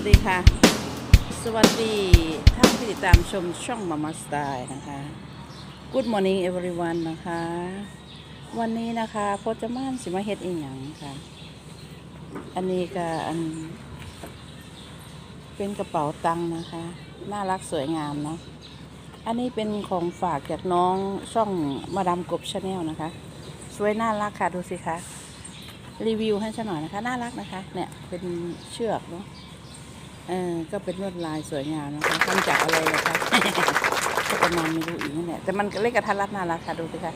วัสดีค่ะ สวัสดีท่านที่ติดตามชมช่องมามาสไตล์นะคะ Good morning everyone นะคะ วันนี้นะคะพจมานสิมาเฮ็ดอีหยังค่ะ อันนี้ก็อัน เป็นกระเป๋าตังค์นะคะ น่ารักสวยงามเนาะอันนี้เป็นของฝากจากน้องช่องมาดามกบชาแนลนะคะ สวยน่ารักค่ะ ดูสิคะรีวิวให้ฉันหน่อยนะคะ น่ารักนะคะ เนี่ย เป็นเชือกเนาะ เออก็เป็นลวดลายสวยงามนะคะทำจากอะไรนะคะก็ประมาณไม่รู้อีกนั่นแหละแต่มันเล็กกระทัดรัดน่ารักค่ะดูสิคะ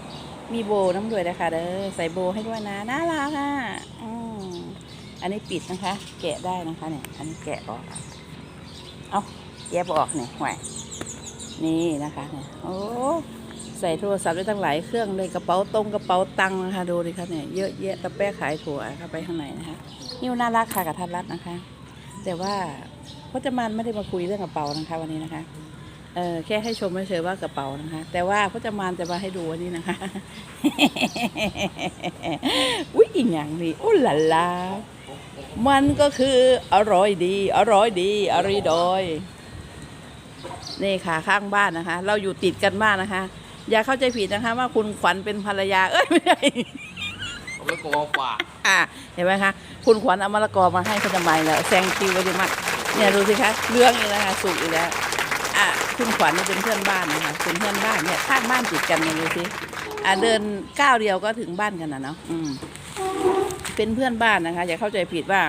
มีโบน้ำด้วยนะคะเด้อใส่โบให้ด้วยนะน่ารักอะอืมอันนี้ปิดนะคะ แกะได้นะคะเนี่ย อันนี้แกะออก เอาแกะบ่ออกเนี่ยห่วยนี่นะคะเนี่ยโอ้ใส่โทรศัพท์ได้ตั้งหลายเครื่องเลยกระเป๋าตรงกระเป๋าตังค์นะคะดูดิคะเนี่ยเยอะแยะตะแป้ขายถั่วเข้าไปข้างในนะคะนิ้วน่ารักค่ะกระทัดรัดนะคะ แต่ว่าพจมานไม่ได้มาคุยเรื่องกระเป๋านะคะ วันนี้นะคะเออแค่ให้ชมเฉยว่ากระเป๋านะคะ แต่ว่าพจมานจะมาให้ดูวันนี้นะคะอุ้ยอีกอย่างนี้อุ้ลาลามันก็คืออร่อยดี อร่อยดี อร่อยดอยนี่ค่ะข้างบ้านนะคะ เราอยู่ติดกันมากนะคะ อย่าเข้าใจผิดนะคะ ว่าคุณขวัญเป็นภรรยา เอ้ยไม่ใช่ มลยกลัวฝากอะเห็นไหมคะ คุณขวัญเอามะละกอมาให้คุณทำไมแล้วแซงคิวไว้ดีมากเนี่ยดูสิคะเรื่องอีกแล้วค่ะสุกอีกแล้วอะคุณขวัญนี่เป็นเพื่อนบ้านนะคะเป็นเพื่อนบ้านเนี่ยข้างบ้านติดกันเนี่ยดูสิอะเดินก้าวเดียวก็ถึงบ้านกันนะเนาะอืมเป็นเพื่อนบ้านนะคะ อย่าเข้าใจผิดว่า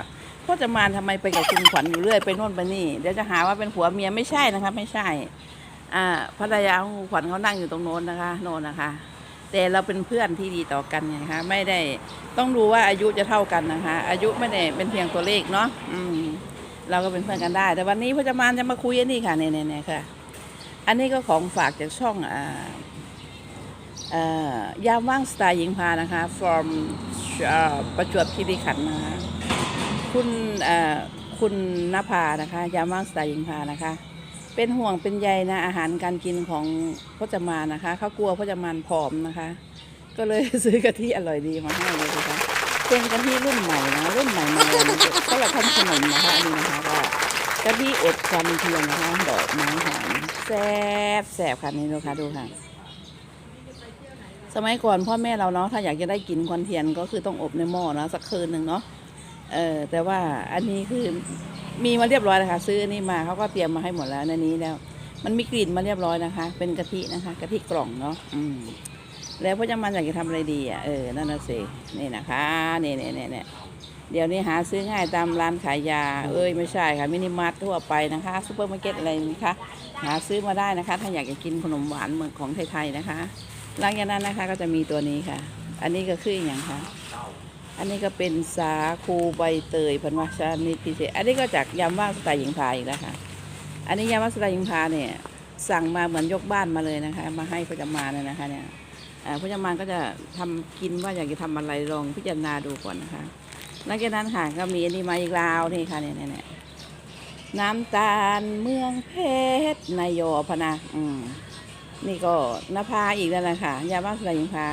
พ่อจะมานทำไมไปกับคุณขวัญอยู่เรื่อยไปโน่นไปนี่เดี๋ยวจะหาว่าเป็นผัวเมียไม่ใช่นะคะ ไม่ใช่ อ่าภรรยาของคุณขวัญเขานั่งอยู่ตรงโน้นนะคะ โน่นนะคะ แต่เราเป็นเพื่อนที่ดีต่อกันไงคะ ไม่ได้ต้องดูว่าอายุจะเท่ากันนะคะ อายุไม่ได้เป็นเพียงตัวเลขเนาะอืมเราก็เป็นเพื่อนกันได้ แต่วันนี้พจมานจะมาคุยอันนี้ค่ะเนี่ยเนี่ยเนค่ะ อันนี้ก็ของฝากจากช่องอ่าอ่อยามว่างสไตล์หญิงพานะคะ from ประจวบคีรีขันธ์นะคะคุณอ่อคุณนภานะคะ ยามว่างสไตล์หญิงพานะคะ เป็นห่วงเป็นใยนะอาหารการกินของพจมานนะคะเขากลัวพจมานผอมนะคะ ก็เลยซื้อกะทิอร่อยดีมาให้เลยนะคะเป็นกะทิรุ่นใหม่นะรุ่นใหม่มาเลยนะก็เราทำขนมนะคะอันนี้นะคะก็กะทิอบควันเทียนนะคะดอกไม้หอมแซ่บแซ่บค่ะนี่ดูค่ะดูค่ะ สมัยก่อนพ่อแม่เราเนาะถ้าอยากจะได้กินควันเทียนก็คือต้องอบในหม้อเนาะสักคืนหนึ่งเนาะเออแต่ว่าอันนี้คือ มีมาเรียบร้อยแล้วค่ะซื้ออันนี้มาเขาก็เตรียมมาให้หมดแล้วในนี้แล้ว มันมีกลิ่นมาเรียบร้อยนะคะ เป็นกะทินะคะกะทิกล่องเนาะอืมแล้วพ่อจะมันอยากจะทำอะไรดีอะเออนั่นน่ะสินี่นะคะนี่นี่นี่นี่เดี๋ยวนี้หาซื้อง่ายตามร้านขายยา เอ้ยไม่ใช่ค่ะมินิมาร์ททั่วไปนะคะซูเปอร์มาร์เก็ตอะไรนะคะ หาซื้อมาได้นะคะ ถ้าอยากจะกินขนมหวานเหมือนของไทยๆนะคะหลังจากนั้นนะคะก็จะมีตัวนี้ค่ะ อันนี้ก็คืออย่างค่ะ อันนี้ก็เป็นสาคูใบเตยพันวัชนิดพิเศษ อันนี้ก็จากยำว่างสไตล์หญิงพาอีกแล้วค่ะ อันนี้ยำว่างสไตล์หญิงพาเนี่ยสั่งมาเหมือนยกบ้านมาเลยนะคะ มาให้พจมานเลยนะคะ เนี่ยอ่าพจมานก็จะทำกินว่าอยากจะทำอะไรลองพิจารณาดูก่อนนะคะหลังจากนั้นค่ะก็มีอันนี้มาอีกราวนี่ค่ะเนี่ยเนี่ยเนี่ยน้ำตาลเมืองเพชรนายโยพนะอืมนี่ก็นภาอีกแล้วนะคะยาบ้าสลายยิงพา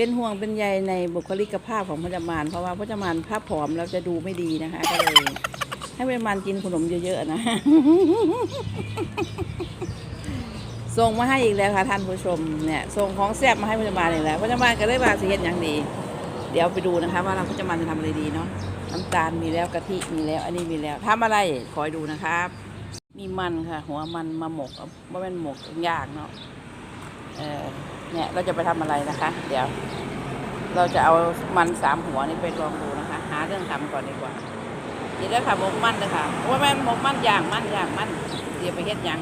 เป็นห่วงเป็นใยในบุคลิกภาพของพจมานเพราะว่าพจมานภาพผอมแล้วจะดูไม่ดีนะคะก็เลยให้พจมานกินขนมเยอะๆนะส่งมาให้อีกแล้วค่ะท่านผู้ชมเนี่ยส่งของแซ่บมาให้พจมานอีกแล้วพจมานก็เลยว่าสิเฮ็ดอย่างดี เดี๋ยวไปดูนะคะว่าเราพจมานจะทำอะไรดีเนาะน้ำตาลมีแล้วกะทิมีแล้ว อันนี้มีแล้วทำอะไรคอยดูนะครับ มีมันค่ะ หัวมันมาหมกเอาว่เป็นหมกยางเนาะเออ เนี่ยเราจะไปทำอะไรนะคะ เดี๋ยว เราจะเอามันสามหัวนี่ไปลองดูนะคะ หาเรื่องทำก่อนดีกว่าเดี๋ยวค่ะหมกมันเลยค่ะว่าแม่นหมกมันย่างมันย่างมันเดี๋ยวไปเฮ็ดยัง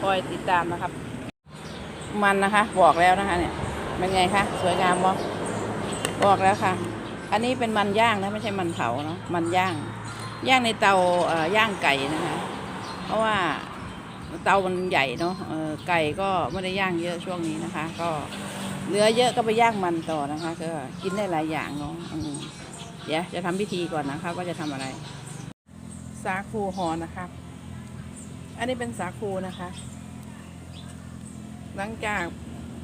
คอยติดตามนะครับ มันนะคะ บอกแล้วนะคะ เนี่ยเป็นไงคะสวยงามบ่บอกแล้วค่ะ อันนี้เป็นมันย่างนะไม่ใช่มันเผาเนาะมันย่าง ย่างในเตาเอ่อย่างไก่นะคะ เพราะว่า เตามันใหญ่เนาะไก่ก็ไม่ได้ย่างเยอะช่วงนี้นะคะ ก็เหลือเยอะก็ไปย่างมันต่อนะคะ ก็กินได้หลายอย่างเนาะเดี๋ยวจะทำพิธีก่อนนะคะว่าจะทำอะไร สาคูหอนะคะ อันนี้เป็นสาคูนะคะ หลังจาก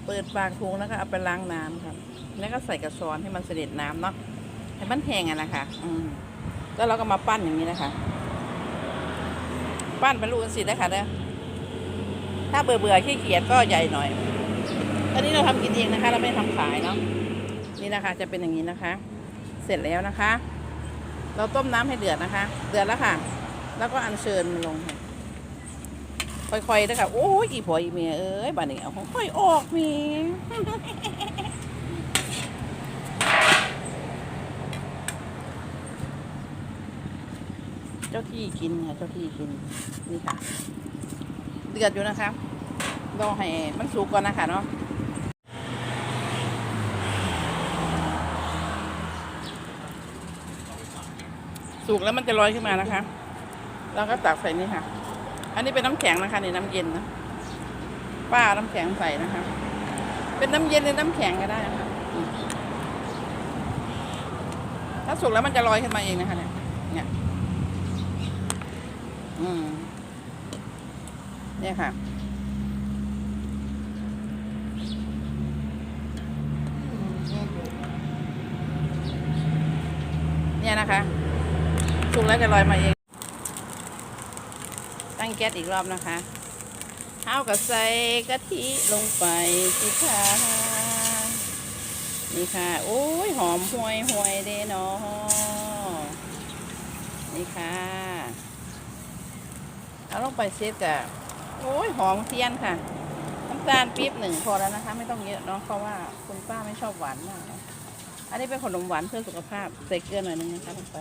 เปิดปากถุงแล้วก็เอาไปล้างน้ำครับ แล้วก็ใส่กระชอนให้มันเสด็จน้ำเนาะให้มันแห้งอะนะคะ อืมแล้วเราก็มาปั้นอย่างนี้นะคะ ปั้นเป็นลูกเป็นสิได้ค่ะเด้อ ถ้าเบื่อเบื่อขี้เกียจก็ใหญ่หน่อย อันนี้เราทำกินเองนะคะ เราไม่ได้ทำขายเนาะ นี่นะคะ จะเป็นอย่างนี้นะคะ เสร็จแล้วนะคะ เราต้มน้ำให้เดือดนะคะ เดือดแล้วค่ะ แล้วก็อัญเชิญมันลงค่ะค่อยๆนะคะโอ้ยอีผัวอีเมียเอ้ยบ้านนี้เอาค่อยออกมีเจ้าที่กินค่ะเจ้าที่กิน นี่ค่ะ เดือดอยู่นะคะรอให้มันสุกก่อนนะคะเนาะสุกแล้วมันจะลอยขึ้นมานะคะแล้วก็ตักใส่นี่ค่ะ อันนี้เป็นน้ำแข็งนะคะในน้ำเย็นนะป้าน้ำแข็งใส่นะคะ เป็นน้ำเย็นหรือน้ำแข็งก็ได้นะคะถ้าสุกแล้วมันจะลอยขึ้นมาเองนะคะเนี่ยเนี่ยอืม เนี่ยค่ะ เนี่ยนะคะสุกแล้วจะลอยมาเอง ตั้งแก๊สอีกรอบนะคะเอากับใส่กะทิลงไปสิค่ะนี่ค่ะ โอ้ย หอมห่วยห่วยเด้เนาะนี่ค่ะ เอาลงไปเซตกับ โอ้ยหอมเทียนค่ะ น้ำตาลปี๊บหนึ่งพอแล้วนะคะ ไม่ต้องเยอะเนาะเพราะว่าคุณป้าไม่ชอบหวานมาก อันนี้เป็นขนมหวานเพื่อสุขภาพใส่เกลือหน่อยนึงนะคะลงไป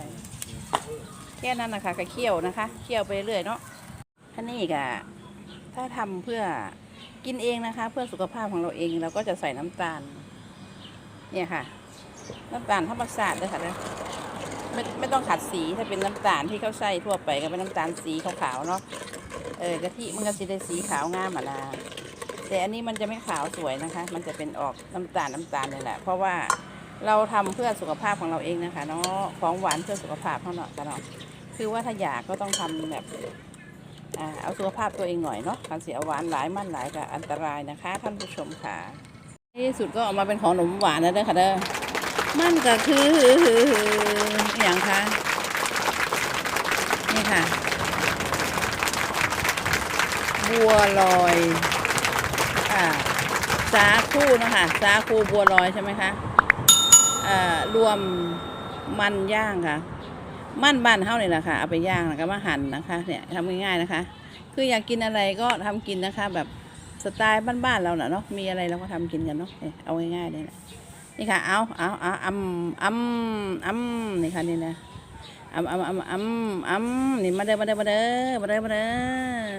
แค่นั้นนะคะก็เคี่ยวนะคะเคี่ยวไปเรื่อยเนาะท่านี่กะถ้าทำเพื่อกินเองนะคะ เพื่อสุขภาพของเราเองเราก็จะใส่น้ำตาล เนี่ยค่ะ น้ำตาลธรรมชาติด้วยค่ะเด้อไม่ไม่ต้องขัดสีถ้าเป็นน้ำตาลที่เขาใส่ทั่วไปก็เป็นน้ำตาลสีขาวๆเนาะ เออกะทิมันก็จะได้สีขาวงามอะนะแต่อันนี้มันจะไม่ขาวสวยนะคะ มันจะเป็นออกน้ำตาลน้ำตาลนี่แหละเพราะว่าเราทำเพื่อสุขภาพของเราเองนะคะเนาะของหวานเพื่อสุขภาพเท่านั้นกันเนาะคือว่าถ้าอยากก็ต้องทำแบบเอาสุขภาพตัวเองหน่อยเนาะการเสียหวานหลายมันหลายก็อันตรายนะคะ ท่านผู้ชมค่ะที่สุดก็ออกมาเป็นของขนมหวานแล้วเด้อค่ะเด้อมันก็คืออย่างคะนี่ค่ะ บัวลอยอ่าสาคูนะคะสาคูบัวลอยใช่ไหมคะอ่ารวมมันย่างค่ะ มันบ้านเท่านี่แหละค่ะเอาไปย่างแล้วก็มาหั่นนะคะเนี่ยทำง่ายๆนะคะ คืออยากกินอะไรก็ทำกินนะคะ แบบสไตล์บ้านๆเราน่ะเนาะมีอะไรเราก็ทำกินกันเนาะเอ่ยเอาง่ายๆเลยนะนี่ค่ะเอาเอาเอาอำอำอำนี่ค่ะนี่นะอำอำอำอำอำนี่มาเด้อมาเด้อมาเด้อมาเด้อมาเด้อ